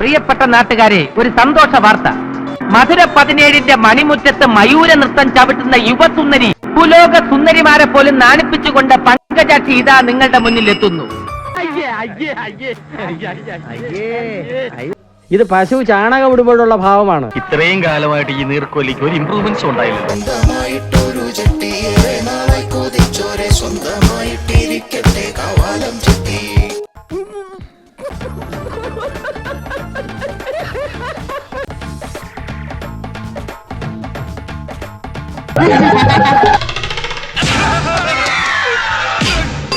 പ്രിയപ്പെട്ട നാട്ടുകാരെ ഒരു സന്തോഷ വാർത്ത. മധുര പതിനേഴിന്റെ മണിമുറ്റത്ത് മയൂര നൃത്തം ചവിട്ടുന്ന യുവസുന്ദരി ഭൂലോക സുന്ദരിമാരെ പോലും നാണിപ്പിച്ചുകൊണ്ട് പങ്കജാക്ഷി ഇതാ നിങ്ങളുടെ മുന്നിൽ എത്തുന്നു ഇത് പശു ചാണകം ഇടുമ്പോഴുള്ള ഭാവമാണ്. ഇത്രയും കാലമായിട്ട് ഈ നീർക്കോലിക്ക് ഒരു ഇമ്പ്രൂവ്മെന്റ്സ് ഉണ്ടായില്ല.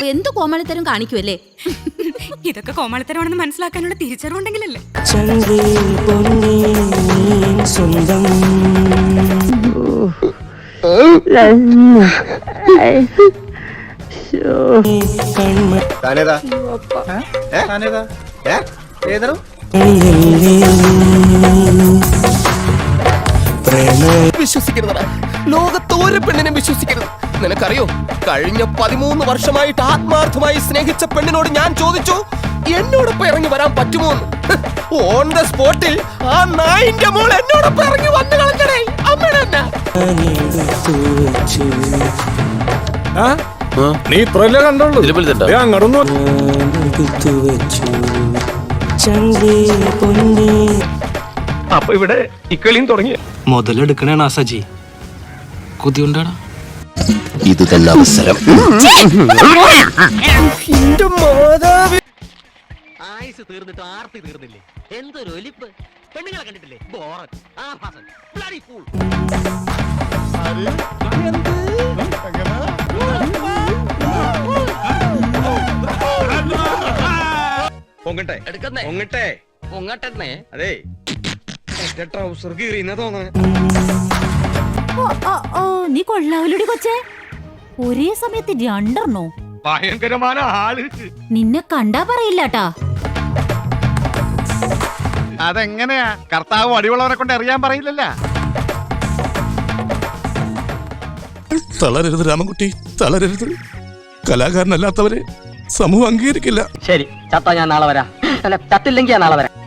എന്ത് കോമളിത്തരം കാണിക്കുമല്ലേ ഇതൊക്കെ കോമാളിത്തരമാണെന്ന് മനസ്സിലാക്കാനുള്ള തിരിച്ചറിവുണ്ടെങ്കിലല്ലേ? സ്വന്തം താനേതാ? ഏ? താനേതാ? ഏ? ഏതരം പ്രണയ വിശ്വസിക്കരുതടാ പെണ്ണിനെ പെണ്ണിനും വിശ്വസിക്കരുത്. നിനക്കറിയോ കഴിഞ്ഞ പതിമൂന്ന് വർഷമായിട്ട് ആത്മാർത്ഥമായി സ്നേഹിച്ച പെണ്ണിനോട് ഞാൻ ചോദിച്ചു എന്നോടൊപ്പം ഇറങ്ങി വരാൻ പറ്റുമോ ഓൺ ദ സ്പോട്ടിൽ ആ നായിന്റെ മോൾ എന്നോടൊപ്പം ഇറങ്ങി വന്നു കളഞ്ഞടേ. നീ ഇത്രല്ലേ കണ്ടുള്ളൂ? അപ്പൊ ഇവിടെ ഇക്കളിയും തുടങ്ങി. മുതലെടുക്കണേണ സജി കൊതിയുണ്ടാടാ ഇത് തന്നെ അവസരം ആയുസ് തീർന്നിട്ട് ആർത്തി തീർന്നില്ലേ? എന്തൊരു ഒലിപ്പ്? പെണ്ണുങ്ങളെ കണ്ടിട്ടില്ലേ? ബോറൻ ആഭാസൻ ബ്ലഡി ഫൂൾ പൊങ്ങട്ടെ എടുക്കുന്നേ. പൊങ്ങട്ടെ. പൊങ്ങട്ടെന്നേ. അതെ. ട്രൗസർ കീറിയെന്നാ തോന്നണേ? കൊള്ളാവലൂടി കൊച്ചേ. ഒരേ സമയത്ത് രണ്ടെണ്ണോ? ഭയങ്കരമായ ആൾ. നിന്നെ കണ്ടാ പറയില്ലാട്ടാ. അതെങ്ങനെയാ? കർത്താവ് അടിയുള്ളവരെ കൊണ്ട് അറിയാൻ പറയില്ലല്ല. തളരരുത് രാമൻകുട്ടി തളരരുത്. കലാകാരനല്ലാത്തവരെ സമൂഹം അംഗീകരിക്കില്ല. ശരി ചത്ത ഞാൻ നാളെ വരാം. അല്ല ചത്തില്ലെങ്കിൽ ഞാൻ നാളെ വരാം.